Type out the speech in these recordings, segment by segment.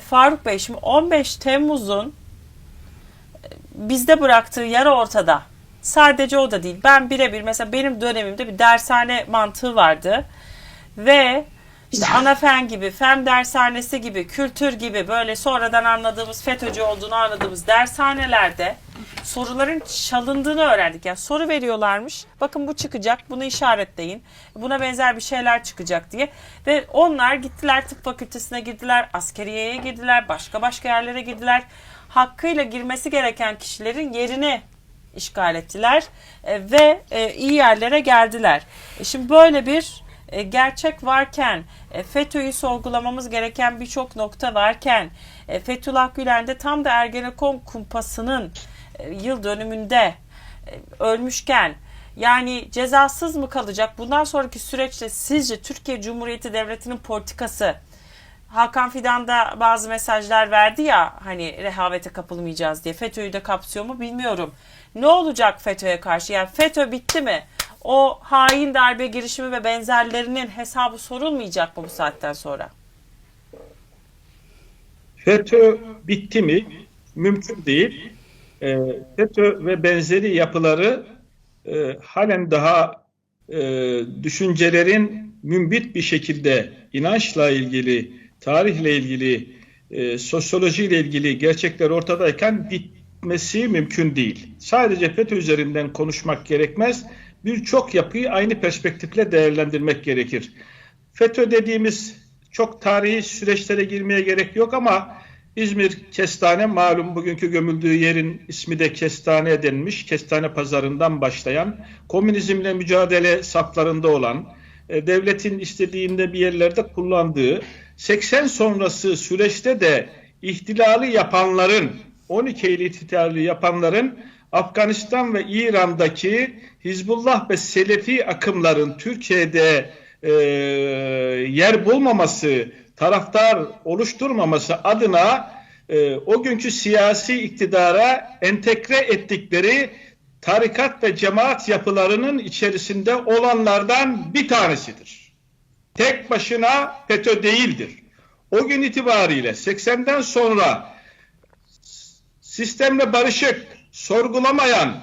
Faruk Bey şimdi 15 Temmuz'un e, bizde bıraktığı yer ortada. Sadece o da değil. Ben birebir mesela benim dönemimde bir dershane mantığı vardı. Ve işte ana fen gibi, fen dershanesi gibi, kültür gibi böyle sonradan anladığımız FETÖ'cü olduğunu anladığımız dershanelerde soruların çalındığını öğrendik. Yani soru veriyorlarmış. Bakın bu çıkacak, bunu işaretleyin. Buna benzer bir şeyler çıkacak diye. Ve onlar gittiler tıp fakültesine girdiler, askeriyeye girdiler, başka başka yerlere girdiler. Hakkıyla girmesi gereken kişilerin yerini işgal ettiler e, ve e, iyi yerlere geldiler. E, şimdi böyle bir e, gerçek varken, e, FETÖ'yü sorgulamamız gereken birçok nokta varken, e, Fethullah Gülen de tam da Ergenekon kumpasının e, yıl dönümünde e, ölmüşken yani cezasız mı kalacak? Bundan sonraki süreçte sizce Türkiye Cumhuriyeti Devleti'nin politikası Hakan Fidan da bazı mesajlar verdi ya hani rehavete kapılmayacağız diye. FETÖ'yü de kapsıyor mu bilmiyorum. Ne olacak FETÖ'ye karşı? Yani FETÖ bitti mi? O hain darbe girişimi ve benzerlerinin hesabı sorulmayacak mı bu saatten sonra? FETÖ bitti mi? Mümkün değil. E, FETÖ ve benzeri yapıları e, halen daha e, düşüncelerin mümbit bir şekilde inançla ilgili, tarihle ilgili, e, sosyolojiyle ilgili gerçekler ortadayken bitmesi mümkün değil. Sadece FETÖ üzerinden konuşmak gerekmez. Birçok yapıyı aynı perspektifle değerlendirmek gerekir. FETÖ dediğimiz çok tarihi süreçlere girmeye gerek yok ama İzmir Kestane malum bugünkü gömüldüğü yerin ismi de Kestane denmiş. Kestane pazarından başlayan, komünizmle mücadele saflarında olan, e, devletin istediğinde bir yerlerde kullandığı, 80 sonrası süreçte de ihtilali yapanların, 12 Eylül ihtilali yapanların Afganistan ve İran'daki Hizbullah ve Selefi akımların Türkiye'de e, yer bulmaması, taraftar oluşturmaması adına e, o günkü siyasi iktidara entegre ettikleri tarikat ve cemaat yapılarının içerisinde olanlardan bir tanesidir. Tek başına FETÖ değildir. O gün itibariyle 80'den sonra sistemle barışık, sorgulamayan,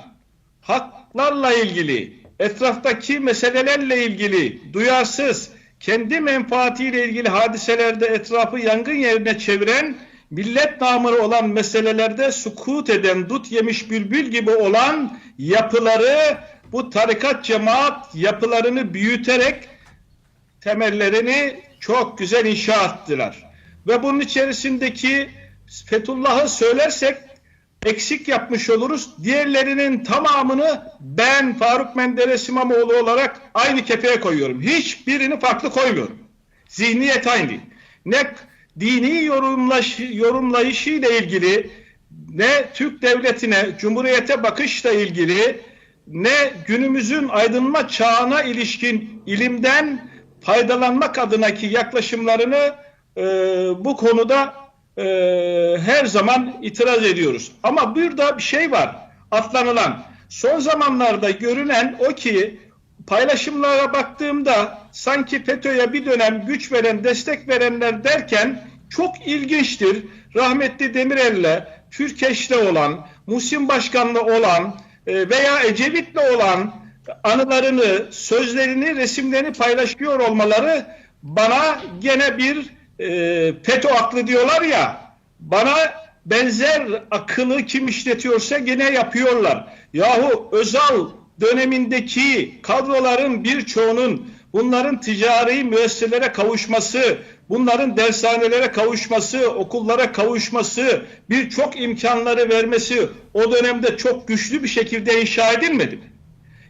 haklarla ilgili, etraftaki meselelerle ilgili duyarsız, kendi menfaatiyle ilgili hadiselerde etrafı yangın yerine çeviren, millet namını olan meselelerde sukut eden, dut yemiş bülbül gibi olan yapıları, bu tarikat cemaat yapılarını büyüterek temellerini çok güzel inşa ettiler. Ve bunun içerisindeki Fethullah'ı söylersek eksik yapmış oluruz. Diğerlerinin tamamını ben Faruk Menderes İmamoğlu olarak aynı kefeye koyuyorum. Hiçbirini farklı koymuyorum. Zihniyet aynı. Ne dini yorumlaş, yorumlayışıyla ilgili ne Türk devletine, cumhuriyete bakışla ilgili ne günümüzün aydınma çağına ilişkin ilimden faydalanmak adınaki yaklaşımlarını e, bu konuda e, her zaman itiraz ediyoruz. Ama burada bir şey var atlanılan. Son zamanlarda görünen o ki paylaşımlara baktığımda sanki FETÖ'ye bir dönem güç veren, destek verenler derken çok ilginçtir. Rahmetli Demirel'le, Türkeş'le olan, Muhsin Başkan'la olan e, veya Ecevit'le olan anılarını, sözlerini, resimlerini paylaşıyor olmaları bana gene bir e, FETÖ aklı diyorlar ya bana benzer akıllı kim işletiyorsa gene yapıyorlar. Yahu Özal dönemindeki kadroların birçoğunun bunların ticari müesselere kavuşması, bunların dershanelere kavuşması, okullara kavuşması, birçok imkanları vermesi o dönemde çok güçlü bir şekilde inşa edilmedi mi?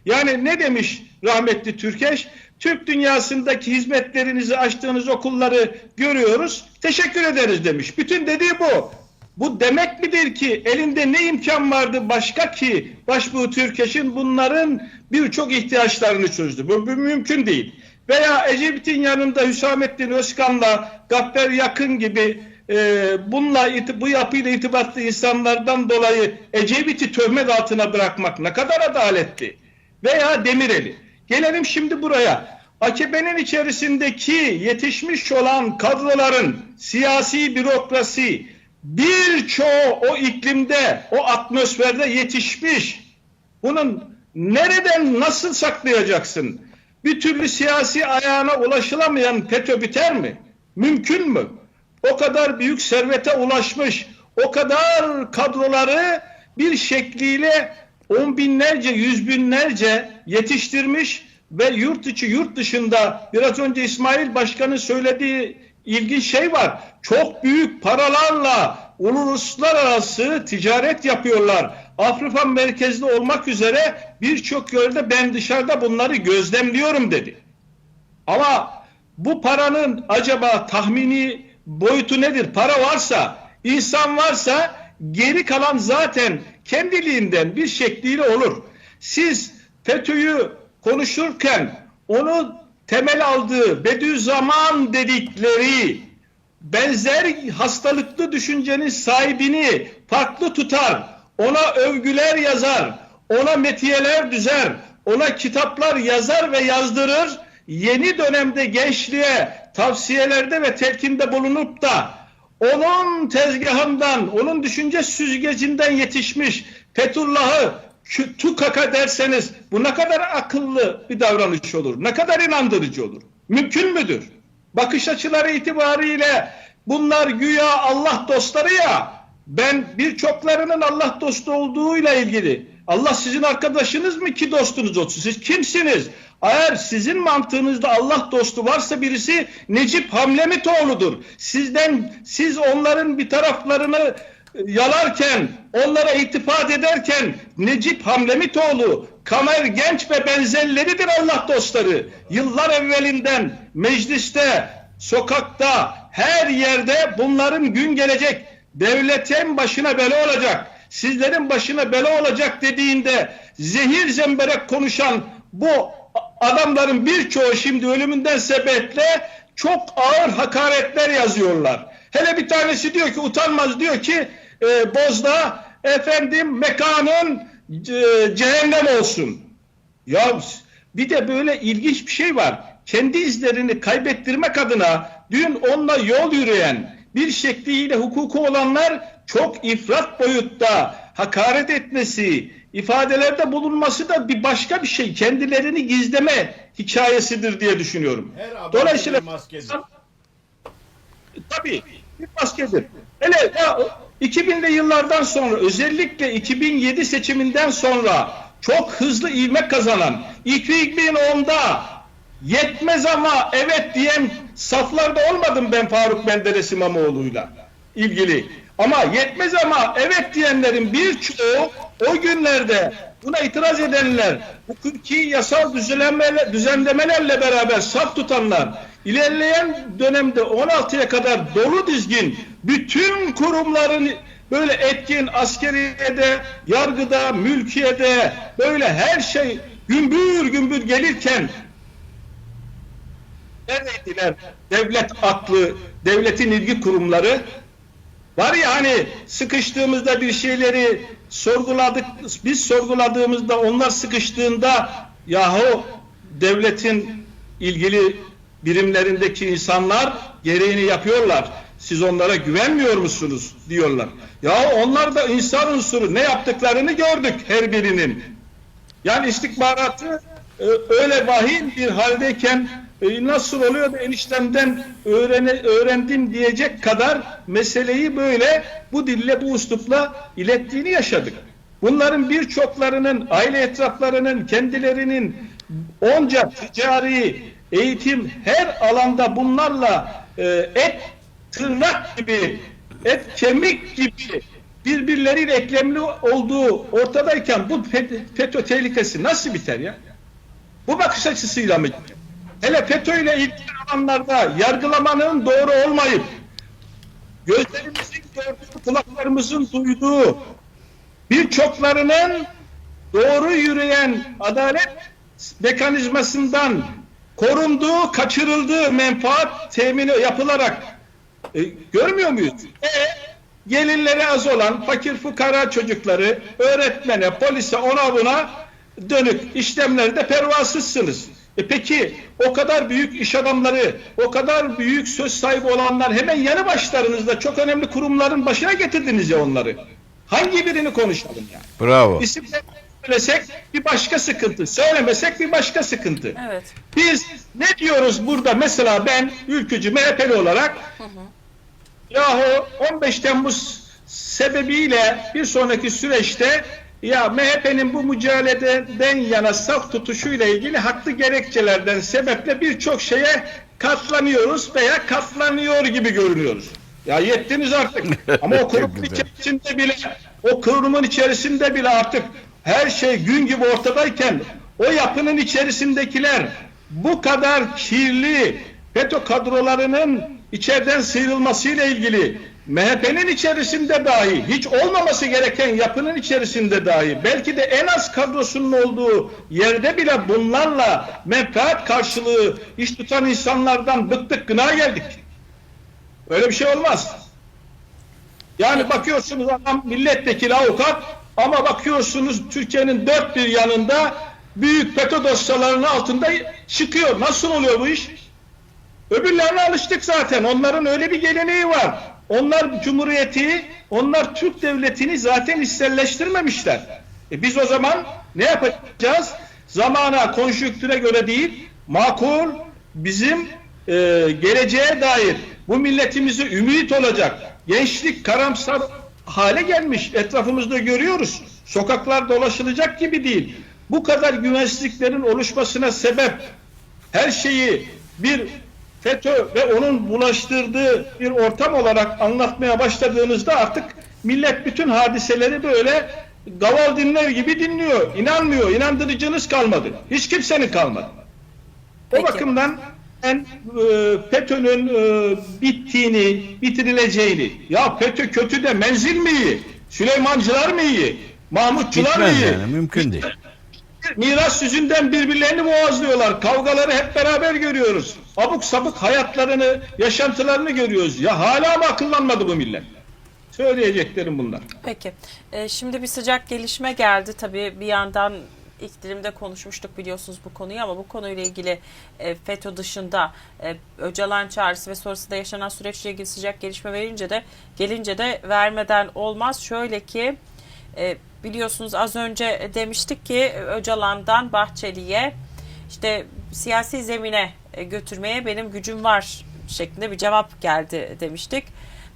Yani ne demiş rahmetli Türkeş? Türk dünyasındaki hizmetlerinizi açtığınız okulları görüyoruz. Teşekkür ederiz demiş. Bütün dediği bu. Bu demek midir ki elinde ne imkan vardı başka ki Başbuğ Türkeş'in bunların birçok ihtiyaçlarını çözdü. Bu, bu mümkün değil. Veya Ecevit'in yanında Hüsamettin Özkan'la Gaffer Yakın gibi e, bununla bu yapıyla irtibatlı insanlardan dolayı Ecevit'i töhmet altına bırakmak ne kadar adaletli. Veya Demirel'i. Gelelim şimdi buraya. AKP'nin içerisindeki yetişmiş olan kadroların siyasi bürokrasi birçoğu o iklimde, o atmosferde yetişmiş. Bunun nereden nasıl saklayacaksın? Bir türlü siyasi ayağına ulaşılamayan FETÖ biter mi? Mümkün mü? O kadar büyük servete ulaşmış, o kadar kadroları bir şekliyle on binlerce, yüz binlerce yetiştirmiş ve yurt içi yurt dışında biraz önce İsmail Başkan'ın söylediği ilginç şey var. Çok büyük paralarla uluslararası ticaret yapıyorlar. Afrika merkezli olmak üzere birçok yerde ben dışarıda bunları gözlemliyorum dedi. Ama bu paranın acaba tahmini boyutu nedir? Para varsa, insan varsa geri kalan zaten kendiliğinden bir şekliyle olur. Siz FETÖ'yü konuşurken onu temel aldığı Bediüzzaman dedikleri benzer hastalıklı düşüncenin sahibini farklı tutar, ona övgüler yazar, ona metiyeler düzer, ona kitaplar yazar ve yazdırır, yeni dönemde gençliğe tavsiyelerde ve telkinde bulunup da onun tezgahından, onun düşünce süzgecinden yetişmiş Fethullah'ı tukaka derseniz bu ne kadar akıllı bir davranış olur, ne kadar inandırıcı olur. Mümkün müdür? Bakış açıları itibariyle bunlar güya Allah dostları ya ben birçoklarının Allah dostu olduğuyla ilgili Allah sizin arkadaşınız mı ki dostunuz olsun? Siz kimsiniz? Eğer sizin mantığınızda Allah dostu varsa birisi Necip Hamlemitoğlu'dur. Sizden siz onların bir taraflarını yalarken, onlara iltifat ederken Necip Hamlemitoğlu, Kamer Genç ve benzerleridir Allah dostları. Yıllar evvelinden mecliste, sokakta, her yerde bunların gün gelecek. Devletin başına bela olacak. Sizlerin başına bela olacak dediğinde zehir zemberek konuşan bu adamların birçoğu şimdi ölümünden sebeple çok ağır hakaretler yazıyorlar. Hele bir tanesi diyor ki utanmaz diyor ki e, Bozda efendim mekanın e, cehennem olsun. Ya bir de böyle ilginç bir şey var. Kendi izlerini kaybettirmek adına dün onunla yol yürüyen bir şekliyle hukuku olanlar çok ifrat boyutta hakaret etmesi, ifadelerde bulunması da bir başka bir şey. Kendilerini gizleme hikayesidir diye düşünüyorum. Her Dolayısıyla bir maskedir. Tabii bir maskedir. Hele ya, 2000'li yıllardan sonra özellikle 2007 seçiminden sonra çok hızlı ivme kazanan 2010'da yetmez ama evet diyen saflarda olmadım ben Faruk Menderes İmamoğlu'yla ilgili. Ama yetmez ama evet diyenlerin birçoğu o günlerde buna itiraz edenler, hukuki yasal düzenlemeler, düzenlemelerle beraber saf tutanlar, ilerleyen dönemde 16'ya kadar dolu dizgin bütün kurumların böyle etkin askeriyede, yargıda, mülkiyede böyle her şey gümbür gümbür gelirken neredeydiler? Devlet aklı, devletin ilgi kurumları Var ya hani sıkıştığımızda bir şeyleri sorguladık, biz sorguladığımızda onlar sıkıştığında yahu devletin ilgili birimlerindeki insanlar gereğini yapıyorlar. Siz onlara güvenmiyor musunuz diyorlar. Ya onlar da insan unsuru ne yaptıklarını gördük her birinin. Yani istihbaratı e, öyle vahim bir haldeyken e, nasıl oluyor da eniştemden öğrene, öğrendim diyecek kadar meseleyi böyle bu dille bu üslupla ilettiğini yaşadık. Bunların birçoklarının aile etraflarının kendilerinin onca ticari eğitim her alanda bunlarla e, et tırnak gibi et kemik gibi birbirleriyle eklemli olduğu ortadayken bu FETÖ tehlikesi nasıl biter ya? Bu bakış açısıyla mı? Hele FETÖ ile ilgili alanlarda yargılamanın doğru olmayıp gözlerimizin gördüğü, kulaklarımızın duyduğu birçoklarının doğru yürüyen adalet mekanizmasından korunduğu, kaçırıldığı menfaat temini yapılarak e, görmüyor muyuz? E, gelirleri az olan fakir fukara çocukları öğretmene, polise, ona buna dönük işlemlerde pervasızsınız. E peki o kadar büyük iş adamları, o kadar büyük söz sahibi olanlar hemen yanı başlarınızda çok önemli kurumların başına getirdiniz ya onları. Hangi birini konuşalım yani? Bravo. İsimlerini söylesek bir başka sıkıntı, söylemesek bir başka sıkıntı. Evet. Biz ne diyoruz burada mesela ben ülkücü MHP'li olarak yahu 15 Temmuz sebebiyle bir sonraki süreçte ya MHP'nin bu mücadeleden yana saf tutuşuyla ilgili haklı gerekçelerden sebeple birçok şeye katlanıyoruz veya katlanıyor gibi görünüyoruz. Ya yettiniz artık. Ama o kurumun içerisinde bile o kurumun içerisinde bile artık her şey gün gibi ortadayken o yapının içerisindekiler bu kadar kirli FETÖ kadrolarının içeriden sıyrılmasıyla ilgili MHP'nin içerisinde dahi hiç olmaması gereken yapının içerisinde dahi belki de en az kadrosunun olduğu yerde bile bunlarla menfaat karşılığı iş tutan insanlardan bıktık gına geldik. Öyle bir şey olmaz. Yani bakıyorsunuz adam milletvekili avukat ama bakıyorsunuz Türkiye'nin dört bir yanında büyük FETÖ dosyalarının altında çıkıyor. Nasıl oluyor bu iş? Öbürlerine alıştık zaten. Onların öyle bir geleneği var. Onlar Cumhuriyeti, onlar Türk devletini zaten hisselleştirmemişler. E biz o zaman ne yapacağız? Zamana, konjüktüre göre değil, makul, bizim e, geleceğe dair bu milletimize ümit olacak. Gençlik karamsar hale gelmiş. Etrafımızda görüyoruz. Sokaklar dolaşılacak gibi değil. Bu kadar güvensizliklerin oluşmasına sebep her şeyi bir FETÖ ve onun bulaştırdığı bir ortam olarak anlatmaya başladığınızda artık millet bütün hadiseleri böyle gaval dinler gibi dinliyor. İnanmıyor. İnandırıcınız kalmadı. Hiç kimsenin kalmadı. O Peki. bakımdan ben e, FETÖ'nün e, bittiğini, bitirileceğini, ya FETÖ kötü de menzil mi iyi? Süleymancılar mı iyi? Mahmutçular mı Bitmez iyi? yani mümkün değil. Miras yüzünden birbirlerini boğazlıyorlar. Kavgaları hep beraber görüyoruz. Abuk sabuk hayatlarını, yaşantılarını görüyoruz. Ya hala mı akıllanmadı bu millet? Söyleyeceklerim bunlar. Peki. Ee, şimdi bir sıcak gelişme geldi. Tabii bir yandan ilk dilimde konuşmuştuk biliyorsunuz bu konuyu ama bu konuyla ilgili e, FETÖ dışında e, Öcalan çağrısı ve sonrasında yaşanan süreçle ilgili sıcak gelişme verince de gelince de vermeden olmaz. Şöyle ki e, biliyorsunuz az önce demiştik ki Öcalan'dan Bahçeli'ye işte siyasi zemine e, götürmeye benim gücüm var şeklinde bir cevap geldi demiştik.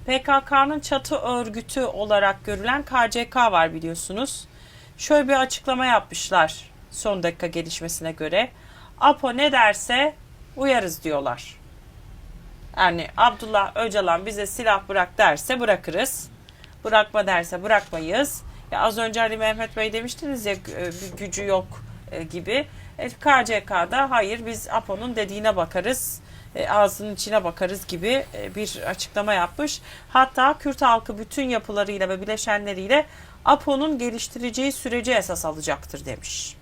PKK'nın çatı örgütü olarak görülen KCK var biliyorsunuz. Şöyle bir açıklama yapmışlar son dakika gelişmesine göre. APO ne derse uyarız diyorlar. Yani Abdullah Öcalan bize silah bırak derse bırakırız. Bırakma derse bırakmayız. Ya az önce Ali Mehmet Bey demiştiniz ya e, bir gücü yok e, gibi. E, KCK'da hayır biz APO'nun dediğine bakarız. E, ağzının içine bakarız gibi e, bir açıklama yapmış. Hatta Kürt halkı bütün yapılarıyla ve bileşenleriyle APO'nun geliştireceği süreci esas alacaktır demiş.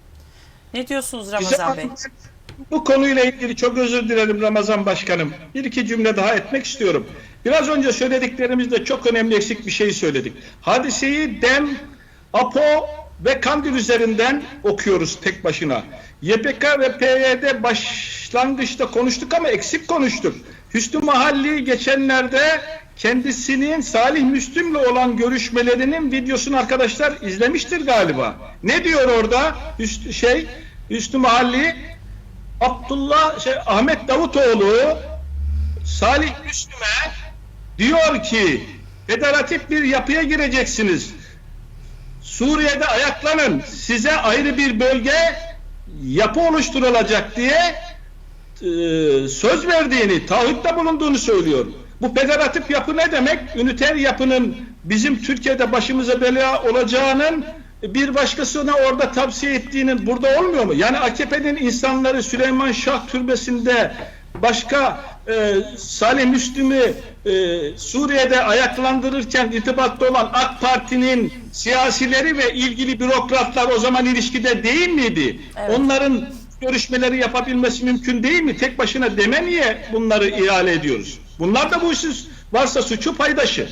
Ne diyorsunuz Ramazan Bey? Bu konuyla ilgili çok özür dilerim Ramazan Başkanım. Bir iki cümle daha etmek istiyorum. Biraz önce söylediklerimizde çok önemli eksik bir şey söyledik. Hadiseyi DEM, APO ve Kandil üzerinden okuyoruz tek başına. YPK ve PYD başlangıçta konuştuk ama eksik konuştuk. Hüsnü Mahalli geçenlerde kendisinin Salih Müslüm'le olan görüşmelerinin videosunu arkadaşlar izlemiştir galiba. Ne diyor orada? Hüsnü, şey Hüsnü Mahalli Abdullah şey Ahmet Davutoğlu Salih Müslüm'e diyor ki federatif bir yapıya gireceksiniz. Suriye'de ayaklanın. Size ayrı bir bölge yapı oluşturulacak diye e, söz verdiğini, taahhütte bulunduğunu söylüyor. Bu federatif yapı ne demek? Üniter yapının bizim Türkiye'de başımıza bela olacağının bir başkasına orada tavsiye ettiğinin burada olmuyor mu? Yani AKP'nin insanları Süleyman Şah Türbesi'nde başka e, Salih Müslüm'ü e, Suriye'de ayaklandırırken irtibatta olan AK Parti'nin siyasileri ve ilgili bürokratlar o zaman ilişkide değil miydi? Evet. Onların görüşmeleri yapabilmesi mümkün değil mi? Tek başına deme niye bunları ihale ediyoruz? Bunlar da bu işin varsa suçu paydaşı.